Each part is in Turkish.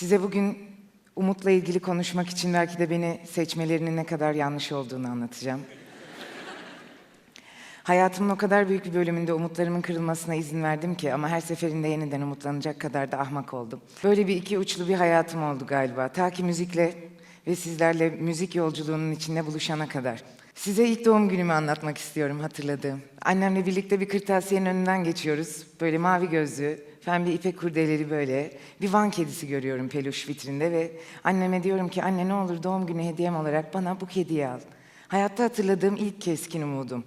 Size bugün umutla ilgili konuşmak için belki de beni seçmelerinin ne kadar yanlış olduğunu anlatacağım. Hayatımın o kadar büyük bir bölümünde umutlarımın kırılmasına izin verdim ki ama her seferinde yeniden umutlanacak kadar da ahmak oldum. Böyle bir iki uçlu bir hayatım oldu galiba. Ta ki müzikle ve sizlerle müzik yolculuğunun içinde buluşana kadar. Size ilk doğum günümü anlatmak istiyorum hatırladığım. Annemle birlikte bir kırtasiyenin önünden geçiyoruz. Böyle mavi gözlü, pembe ipek kurdeleri böyle. Bir van kedisi görüyorum peluş vitrinde ve anneme diyorum ki anne ne olur doğum günü hediyem olarak bana bu kediyi al. Hayatta hatırladığım ilk keskin umudum.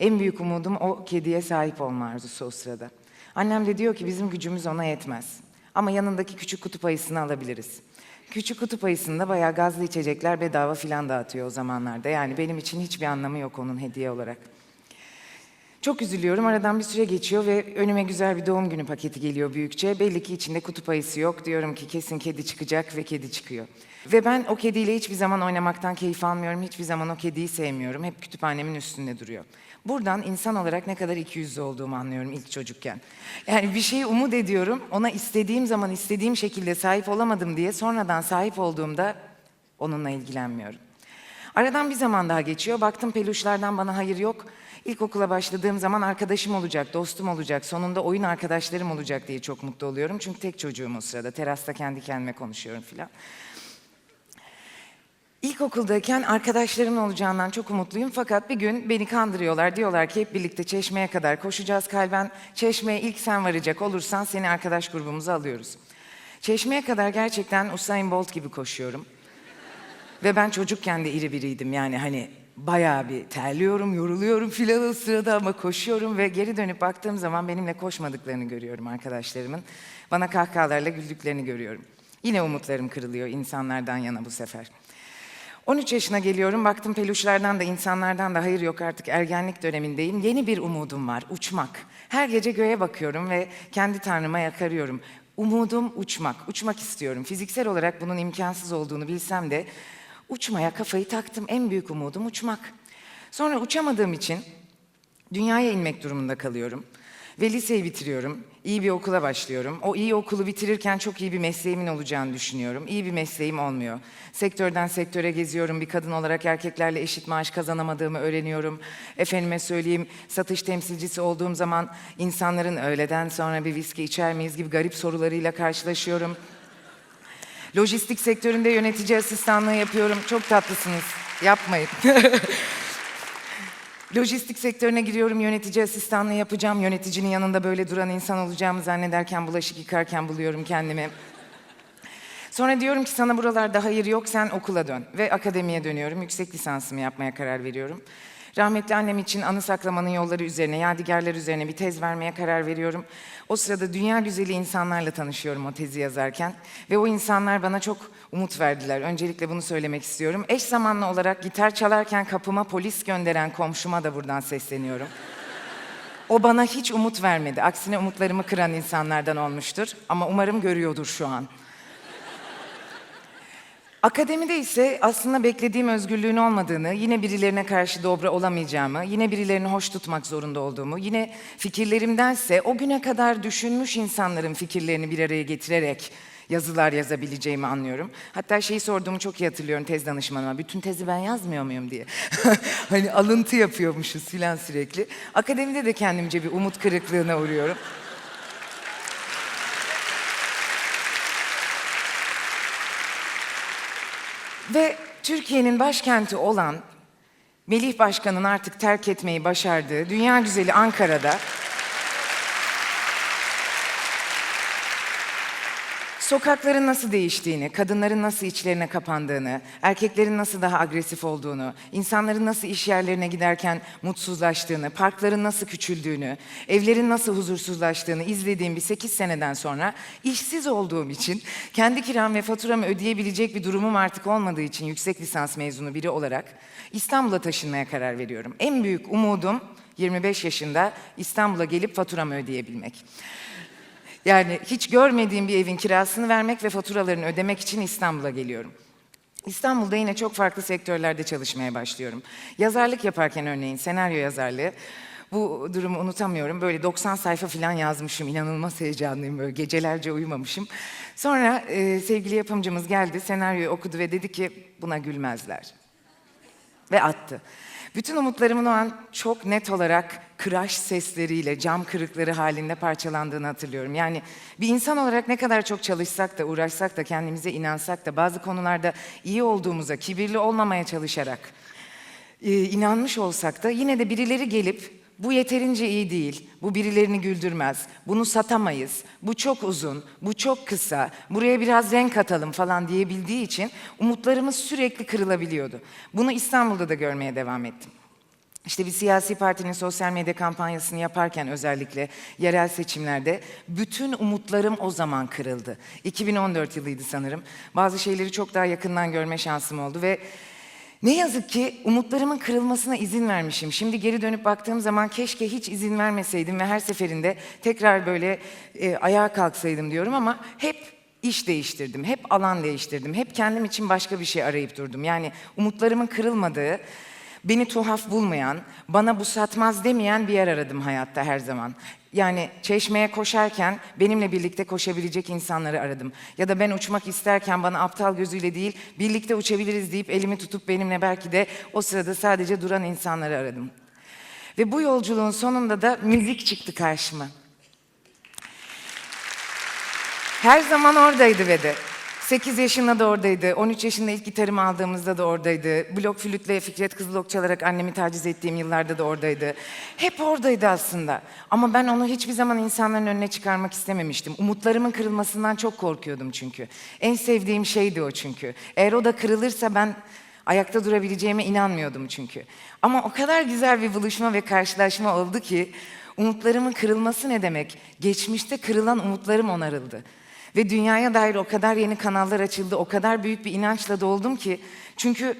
En büyük umudum o kediye sahip olma arzusu o sırada. Annem de diyor ki bizim gücümüz ona yetmez. Ama yanındaki küçük kutup ayısını alabiliriz. Küçük kutup ayısında bayağı gazlı içecekler bedava filan dağıtıyor o zamanlarda. Yani benim için hiçbir anlamı yok onun hediye olarak. Çok üzülüyorum. Aradan bir süre geçiyor ve önüme güzel bir doğum günü paketi geliyor büyükçe. Belli ki içinde kutup ayısı yok. Diyorum ki kesin kedi çıkacak ve kedi çıkıyor. Ve ben o kediyle hiçbir zaman oynamaktan keyif almıyorum. Hiçbir zaman o kediyi sevmiyorum. Hep kütüphanemin üstünde duruyor. Buradan insan olarak ne kadar ikiyüzlü olduğumu anlıyorum ilk çocukken. Yani bir şeyi umut ediyorum. Ona istediğim zaman istediğim şekilde sahip olamadım diye sonradan sahip olduğumda onunla ilgilenmiyorum. Aradan bir zaman daha geçiyor. Baktım peluşlardan bana hayır yok. İlkokula başladığım zaman arkadaşım olacak, dostum olacak, sonunda oyun arkadaşlarım olacak diye çok mutlu oluyorum. Çünkü tek çocuğum o sırada. Terasta kendi kendime konuşuyorum filan. İlkokuldayken arkadaşlarımın olacağından çok umutluyum fakat bir gün beni kandırıyorlar. Diyorlar ki hep birlikte çeşmeye kadar koşacağız kalben. Çeşmeye ilk sen varacak olursan seni arkadaş grubumuza alıyoruz. Çeşmeye kadar gerçekten Usain Bolt gibi koşuyorum. Ve ben çocukken de iri biriydim yani hani bayağı bir terliyorum, yoruluyorum filan o sırada ama koşuyorum ve geri dönüp baktığım zaman benimle koşmadıklarını görüyorum arkadaşlarımın. Bana kahkahalarla güldüklerini görüyorum. Yine umutlarım kırılıyor insanlardan yana bu sefer. 13 yaşına geliyorum, baktım peluşlardan da insanlardan da hayır yok artık ergenlik dönemindeyim. Yeni bir umudum var, uçmak. Her gece göğe bakıyorum ve kendi tanrıma yakarıyorum. Umudum uçmak, uçmak istiyorum. Fiziksel olarak bunun imkansız olduğunu bilsem de uçmaya kafayı taktım. En büyük umudum uçmak. Sonra uçamadığım için dünyaya inmek durumunda kalıyorum. Ve liseyi bitiriyorum. İyi bir okula başlıyorum. O iyi okulu bitirirken çok iyi bir mesleğimin olacağını düşünüyorum. İyi bir mesleğim olmuyor. Sektörden sektöre geziyorum. Bir kadın olarak erkeklerle eşit maaş kazanamadığımı öğreniyorum. Efendime söyleyeyim satış temsilcisi olduğum zaman insanların öğleden sonra bir viski içer miyiz gibi garip sorularıyla karşılaşıyorum. Lojistik sektöründe yönetici asistanlığı yapıyorum. Çok tatlısınız. Yapmayın. Lojistik sektörüne giriyorum, yönetici asistanlığı yapacağım. Yöneticinin yanında böyle duran insan olacağımı zannederken bulaşık yıkarken buluyorum kendimi. Sonra diyorum ki sana buralarda hayır yok, sen okula dön. Ve akademiye dönüyorum, yüksek lisansımı yapmaya karar veriyorum. Rahmetli annem için anı saklamanın yolları üzerine, yadigarlar üzerine bir tez vermeye karar veriyorum. O sırada dünya güzeli insanlarla tanışıyorum o tezi yazarken. Ve o insanlar bana çok umut verdiler. Öncelikle bunu söylemek istiyorum. Eş zamanlı olarak gitar çalarken kapıma polis gönderen komşuma da buradan sesleniyorum. O bana hiç umut vermedi. Aksine umutlarımı kıran insanlardan olmuştur. Ama umarım görüyordur şu an. Akademide ise aslında beklediğim özgürlüğün olmadığını, yine birilerine karşı dobra olamayacağımı, yine birilerini hoş tutmak zorunda olduğumu, yine fikirlerimdense o güne kadar düşünmüş insanların fikirlerini bir araya getirerek yazılar yazabileceğimi anlıyorum. Hatta şeyi sorduğumu çok iyi hatırlıyorum tez danışmanıma. Bütün tezi ben yazmıyor muyum diye. hani alıntı yapıyormuşuz filan sürekli. Akademide de kendimce bir umut kırıklığına uğruyorum. Ve Türkiye'nin başkenti olan Melih Başkan'ın artık terk etmeyi başardığı dünya güzeli Ankara'da sokakların nasıl değiştiğini, kadınların nasıl içlerine kapandığını, erkeklerin nasıl daha agresif olduğunu, insanların nasıl iş yerlerine giderken mutsuzlaştığını, parkların nasıl küçüldüğünü, evlerin nasıl huzursuzlaştığını izlediğim bir 8 seneden sonra işsiz olduğum için kendi kiram ve faturamı ödeyebilecek bir durumum artık olmadığı için yüksek lisans mezunu biri olarak İstanbul'a taşınmaya karar veriyorum. En büyük umudum 25 yaşında İstanbul'a gelip faturamı ödeyebilmek. Yani hiç görmediğim bir evin kirasını vermek ve faturalarını ödemek için İstanbul'a geliyorum. İstanbul'da yine çok farklı sektörlerde çalışmaya başlıyorum. Yazarlık yaparken örneğin senaryo yazarlığı. Bu durumu unutamıyorum. Böyle 90 sayfa falan yazmışım. İnanılmaz heyecanlıyım böyle gecelerce uyumamışım. Sonra e, sevgili yapımcımız geldi, senaryoyu okudu ve dedi ki buna gülmezler. Ve attı. Bütün umutlarımın o an çok net olarak kıraş sesleriyle, cam kırıkları halinde parçalandığını hatırlıyorum. Yani bir insan olarak ne kadar çok çalışsak da, uğraşsak da, kendimize inansak da, bazı konularda iyi olduğumuza, kibirli olmamaya çalışarak e, inanmış olsak da yine de birileri gelip bu yeterince iyi değil, bu birilerini güldürmez, bunu satamayız, bu çok uzun, bu çok kısa, buraya biraz renk atalım falan diyebildiği için umutlarımız sürekli kırılabiliyordu. Bunu İstanbul'da da görmeye devam ettim. İşte bir siyasi partinin sosyal medya kampanyasını yaparken özellikle yerel seçimlerde bütün umutlarım o zaman kırıldı. 2014 yılıydı sanırım. Bazı şeyleri çok daha yakından görme şansım oldu ve ne yazık ki umutlarımın kırılmasına izin vermişim. Şimdi geri dönüp baktığım zaman keşke hiç izin vermeseydim ve her seferinde tekrar böyle e, ayağa kalksaydım diyorum ama hep iş değiştirdim, hep alan değiştirdim, hep kendim için başka bir şey arayıp durdum. Yani umutlarımın kırılmadığı, beni tuhaf bulmayan, bana bu satmaz demeyen bir yer aradım hayatta her zaman. Yani çeşmeye koşarken benimle birlikte koşabilecek insanları aradım. Ya da ben uçmak isterken bana aptal gözüyle değil, birlikte uçabiliriz deyip elimi tutup benimle belki de o sırada sadece duran insanları aradım. Ve bu yolculuğun sonunda da müzik çıktı karşıma. Her zaman oradaydı ve de. 8 yaşında da oradaydı. 13 yaşında ilk gitarımı aldığımızda da oradaydı. Blok flütle Fikret Kızılok çalarak annemi taciz ettiğim yıllarda da oradaydı. Hep oradaydı aslında. Ama ben onu hiçbir zaman insanların önüne çıkarmak istememiştim. Umutlarımın kırılmasından çok korkuyordum çünkü. En sevdiğim şeydi o çünkü. Eğer o da kırılırsa ben ayakta durabileceğime inanmıyordum çünkü. Ama o kadar güzel bir buluşma ve karşılaşma oldu ki umutlarımın kırılması ne demek? Geçmişte kırılan umutlarım onarıldı. Ve dünyaya dair o kadar yeni kanallar açıldı, o kadar büyük bir inançla doldum ki. Çünkü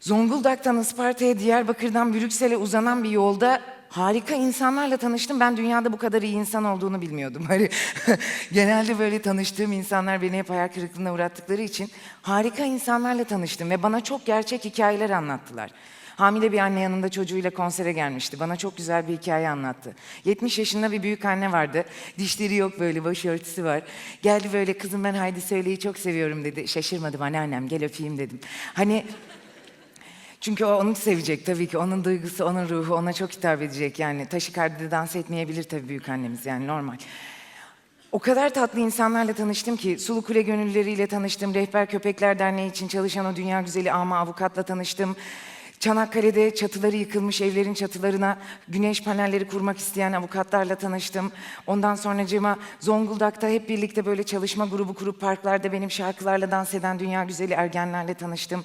Zonguldak'tan Isparta'ya, Diyarbakır'dan Brüksel'e uzanan bir yolda harika insanlarla tanıştım. Ben dünyada bu kadar iyi insan olduğunu bilmiyordum. Hani genelde böyle tanıştığım insanlar beni hep hayal kırıklığına uğrattıkları için harika insanlarla tanıştım ve bana çok gerçek hikayeler anlattılar. Hamile bir anne yanında çocuğuyla konsere gelmişti. Bana çok güzel bir hikaye anlattı. 70 yaşında bir büyük anne vardı. Dişleri yok böyle, başörtüsü var. Geldi böyle kızım ben Haydi Söyle'yi çok seviyorum dedi. Şaşırmadım anneannem gel öpeyim dedim. Hani çünkü o onu sevecek tabii ki. Onun duygusu, onun ruhu ona çok hitap edecek. Yani taşikardide dans etmeyebilir tabii büyük annemiz yani normal. O kadar tatlı insanlarla tanıştım ki Sulu Kule gönüllüleriyle tanıştım. Rehber Köpekler Derneği için çalışan o dünya güzeli ama avukatla tanıştım. Çanakkale'de çatıları yıkılmış evlerin çatılarına güneş panelleri kurmak isteyen avukatlarla tanıştım. Ondan sonracığıma Zonguldak'ta hep birlikte böyle çalışma grubu kurup parklarda benim şarkılarla dans eden dünya güzeli ergenlerle tanıştım.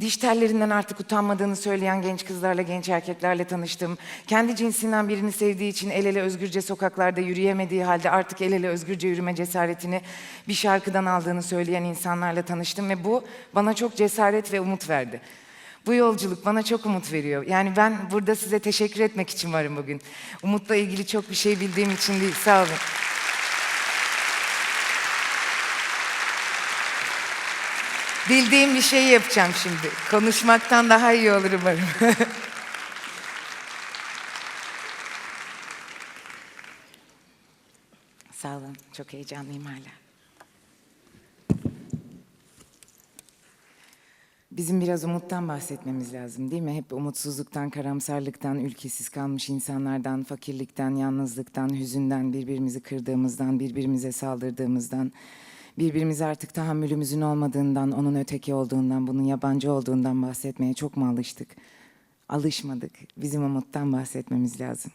Diş tellerinden artık utanmadığını söyleyen genç kızlarla, genç erkeklerle tanıştım. Kendi cinsinden birini sevdiği için el ele özgürce sokaklarda yürüyemediği halde artık el ele özgürce yürüme cesaretini bir şarkıdan aldığını söyleyen insanlarla tanıştım ve bu bana çok cesaret ve umut verdi. Bu yolculuk bana çok umut veriyor. Yani ben burada size teşekkür etmek için varım bugün. Umutla ilgili çok bir şey bildiğim için değil. Sağ olun. Bildiğim bir şeyi yapacağım şimdi. Konuşmaktan daha iyi olur umarım. Sağ olun. Çok heyecanlıyım hala. Bizim biraz umuttan bahsetmemiz lazım değil mi? Hep umutsuzluktan, karamsarlıktan, ülkesiz kalmış insanlardan, fakirlikten, yalnızlıktan, hüzünden, birbirimizi kırdığımızdan, birbirimize saldırdığımızdan, birbirimize artık tahammülümüzün olmadığından, onun öteki olduğundan, bunun yabancı olduğundan bahsetmeye çok mu alıştık? Alışmadık. Bizim umuttan bahsetmemiz lazım.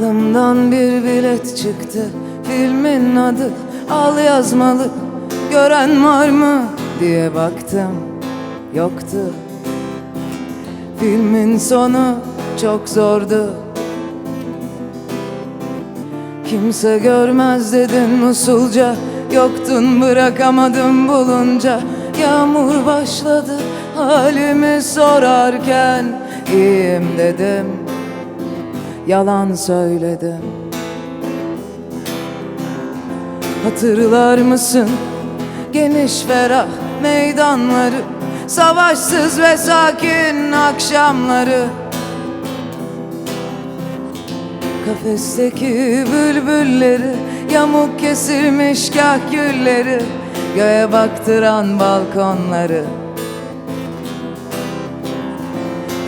Falımdan bir bilet çıktı. Filmin adı al yazmalı. Gören var mı diye baktım. Yoktu. Filmin sonu çok zordu. Kimse görmez dedin usulca. Yoktun bırakamadım bulunca. Yağmur başladı. Halimi sorarken iyiyim dedim Yalan söyledim. Hatırlar mısın? Geniş ferah meydanları Savaşsız ve sakin akşamları. Kafesteki bülbülleri Yamuk kesilmiş kah gülleri Göğe baktıran balkonları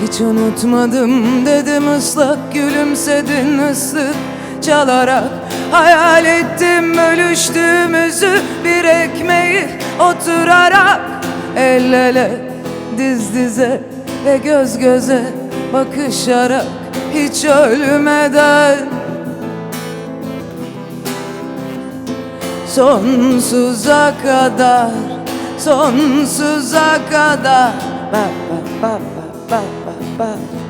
Hiç unutmadım dedim ıslak Gülümsedin ıslık çalarak. Hayal ettim bölüştüğümüzü Bir ekmeği oturarak. El ele diz dize ve göz göze bakışarak. Hiç ölmeden. Sonsuza kadar Sonsuza kadar. Ba, ba, ba, ba, ba, ba, ba.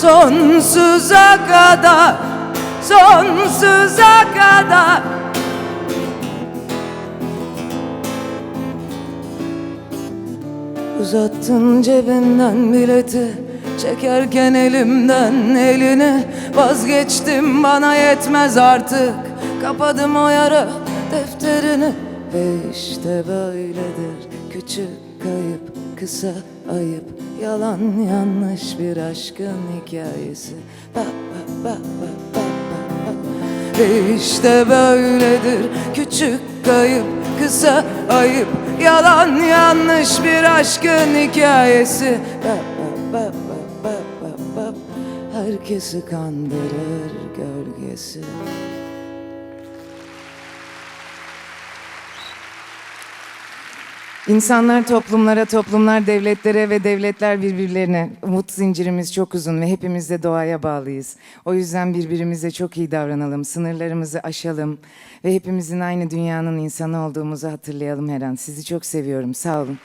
Sonsuza kadar Sonsuza kadar. Uzattın cebinden bileti Çekerken elimden elini Vazgeçtim bana yetmez artık. Kapadım o yara defterini. Ve işte böyledir Küçük kayıp kısa ayıp Yalan yanlış bir aşkın hikayesi ba, ba, ba, ba, ba, ba, ba. Ve işte böyledir Küçük kayıp kısa ayıp Yalan yanlış bir aşkın hikayesi ba, ba, ba, ba, ba, ba, ba. Herkesi kandırır gölgesi İnsanlar toplumlara, toplumlar devletlere ve devletler birbirlerine. Umut zincirimiz çok uzun ve hepimiz de doğaya bağlıyız. O yüzden birbirimize çok iyi davranalım, sınırlarımızı aşalım ve hepimizin aynı dünyanın insanı olduğumuzu hatırlayalım her an. Sizi çok seviyorum. Sağ olun.